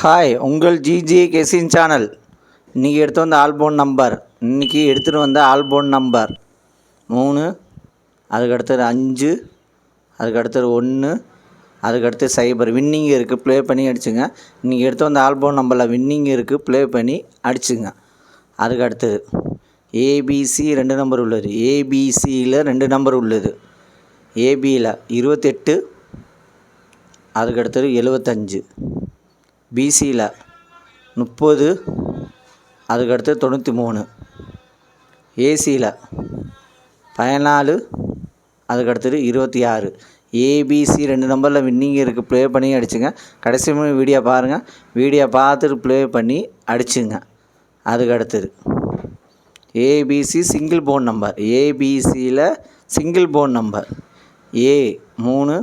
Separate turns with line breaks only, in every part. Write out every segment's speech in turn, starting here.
Hi உங்கள் GJ கெசின் channel இன்றைக்கி எடுத்து வந்த ஆல்போன் நம்பர் இன்றைக்கி எடுத்துகிட்டு வந்த ஆல்போன் நம்பர் மூணு அதுக்கு அடுத்தது அஞ்சு அதுக்கு அடுத்தது ஒன்று அதுக்கு அடுத்து சைபர் வின்னிங் இருக்குது ப்ளே பண்ணி அடிச்சுங்க. இன்றைக்கி எடுத்து வந்த ஆல்போன் நம்பரில் வின்னிங் இருக்குது ப்ளே பண்ணி அடிச்சுங்க. அதுக்கு அடுத்தது ஏபிசி ரெண்டு நம்பர் உள்ளது. ஏபிசியில் ரெண்டு நம்பர் உள்ளது. ஏபியில் இருபத்தெட்டு அதுக்கு அடுத்தது எழுபத்தஞ்சு. பிசியில் முப்பது அதுக்கடுத்து தொண்ணூற்றி மூணு. ஏசியில் பதினாலு அதுக்கடுத்தது இருபத்தி ஆறு. ஏபிசி ரெண்டு நம்பரில் வின்னிங் இருக்குது ப்ளே பண்ணி அடிச்சுங்க. கடைசி வீடியோ பாருங்கள் வீடியோ பார்த்துட்டு ப்ளே பண்ணி அடிச்சுங்க. அதுக்கடுத்தது ஏபிசி சிங்கிள் போன் நம்பர் ஏபிசியில் சிங்கிள் போன் நம்பர் ஏ மூணு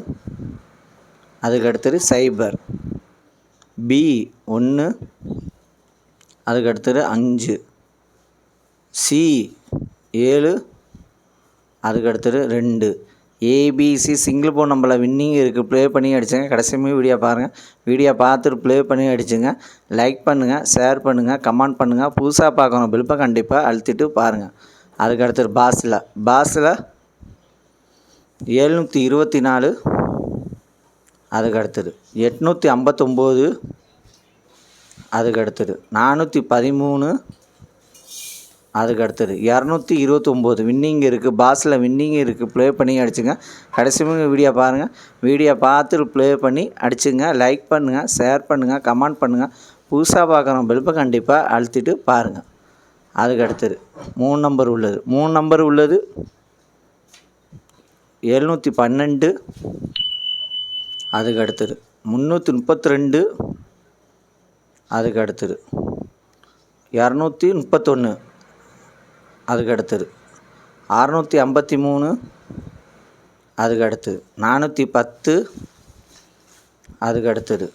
அதுக்கு அடுத்தது சைபர் பி ஒன்று அதுக்கு அடுத்தது அஞ்சு. சி ஏழு அதுக்கு அடுத்தது ரெண்டு ஏபிசி சிங்கிள் போன் நம்பரில் வின்னிங் இருக்குது ப்ளே பண்ணி அடிச்சுங்க. கடைசியுமே வீடியோ பாருங்கள் வீடியோ பார்த்துட்டு ப்ளே பண்ணி அடிச்சுங்க. லைக் பண்ணுங்கள் ஷேர் பண்ணுங்கள் கமெண்ட் பண்ணுங்கள் புதுசாக பார்க்கணும் பில்ப்பை கண்டிப்பாக அழுத்திட்டு பாருங்கள் அதுக்கு அடுத்தது பாஸில். பாஸில் எழுநூற்றி இருபத்தி நாலு. அதுக்கு அடுத்தது எட்நூற்றி ஐம்பத்தொம்போது அதுக்கு அடுத்தது நானூற்றி பதிமூணு அதுக்கு அடுத்தது இரநூத்தி இருபத்தொம்போது வின்னிங் இருக்குது பாஸில் வின்னிங் இருக்குது ப்ளே பண்ணி அடிச்சுங்க. கடைசி வீடியோ பாருங்கள் வீடியோ பார்த்துட்டு ப்ளே பண்ணி அடிச்சுங்க. லைக் பண்ணுங்கள் ஷேர் பண்ணுங்கள் கமெண்ட் பண்ணுங்கள் புதுசாக பார்க்குறோம் பெல்பை கண்டிப்பாக அழுத்திட்டு பாருங்கள் அதுக்கு அடுத்தது மூணு நம்பர் உள்ளது. மூணு நம்பர் உள்ளது. எழுநூற்றி பன்னெண்டு அதுக்கு அடுத்தது முந்நூற்றி முப்பத்தி ரெண்டு அதுக்கு அடுத்தது இரநூத்தி முப்பத்தொன்று அதுக்கு அடுத்தது அறநூற்றி ஐம்பத்தி மூணு அதுக்கு அடுத்தது நானூற்றி பத்து அதுக்கு அடுத்தது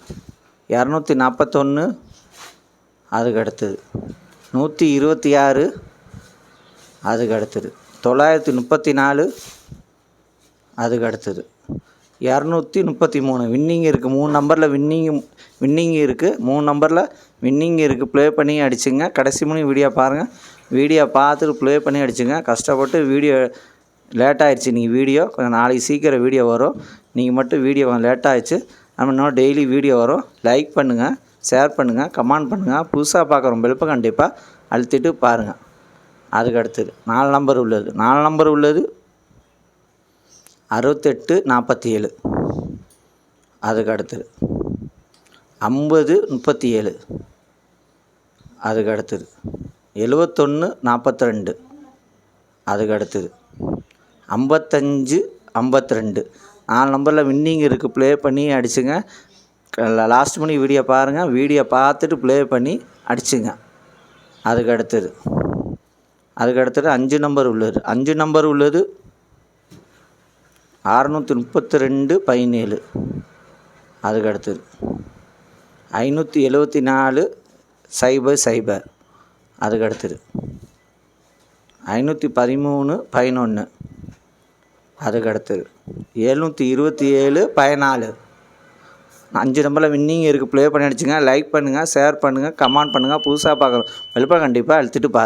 இரநூத்தி நாற்பத்தொன்று அதுக்கு அடுத்தது நூற்றி இருபத்தி ஆறு அதுக்கு அடுத்தது தொள்ளாயிரத்தி முப்பத்தி நாலு அதுக்கு அடுத்தது இரநூத்தி முப்பத்தி மூணு. வின்னிங் இருக்குது மூணு நம்பரில் வின்னிங் வின்னிங் இருக்குது மூணு நம்பரில் வின்னிங் இருக்குது ப்ளே பண்ணி அடிச்சுங்க. கடைசி மூணு வீடியோ பாருங்கள் வீடியோ பார்த்துட்டு ப்ளே பண்ணி அடிச்சுங்க. கஷ்டப்பட்டு வீடியோ லேட் ஆகிடுச்சு நீங்கள் வீடியோ கொஞ்சம் நாளைக்கு சீக்கிரம் வீடியோ வரும். நீங்கள் மட்டும் வீடியோ கொஞ்சம் லேட் ஆகிடுச்சு நம்ம இன்னும் டெய்லி வீடியோ வரும். லைக் பண்ணுங்கள் ஷேர் பண்ணுங்கள் கமெண்ட் பண்ணுங்கள் புதுசாக பார்க்குறோம் பெல்ப்பை கண்டிப்பாக அழுத்திட்டு பாருங்கள் அதுக்கு அடுத்தது. நாலு நம்பர் உள்ளது. நாலு நம்பர் உள்ளது. அறுபத்தெட்டு நாற்பத்தி ஏழு அதுக்கு அடுத்தது. ஐம்பது முப்பத்தி ஏழு அதுக்கு அடுத்தது. எழுவத்தொன்று நாற்பத்தி ரெண்டு அதுக்கு அடுத்தது. ஐம்பத்தஞ்சு ஐம்பத்தி ரெண்டு நாலு நம்பரில் வின்னிங் இருக்குது ப்ளே பண்ணி அடிச்சுங்க. லாஸ்ட் மணி வீடியோ பாருங்கள் வீடியோ பார்த்துட்டு ப்ளே பண்ணி அடிச்சுங்க. அதுக்கு அடுத்தது. அதுக்கு அடுத்தது அஞ்சு நம்பர் உள்ளது. அஞ்சு நம்பர் உள்ளது அறநூற்றி முப்பத்தி ரெண்டு பதினேழு. அதுக்கு அடுத்தது ஐநூற்றி எழுபத்தி நாலு சைபர் சைபர். அதுக்கு அடுத்தது ஐநூற்றி பதிமூணு பதினொன்று அதுக்கு அடுத்தது எழுநூற்றி இருபத்தி ஏழு பதினாலு. அஞ்சு நம்பரில் வின்னிங் இருக்குது ப்ளே பண்ணி அடிச்சுங்க லைக் பண்ணுங்கள் ஷேர் பண்ணுங்கள் கமெண்ட் பண்ணுங்கள் புதுசாக பார்க்குறோம் வெல்பா கண்டிப்பாக அழுத்திட்டு பாருங்கள்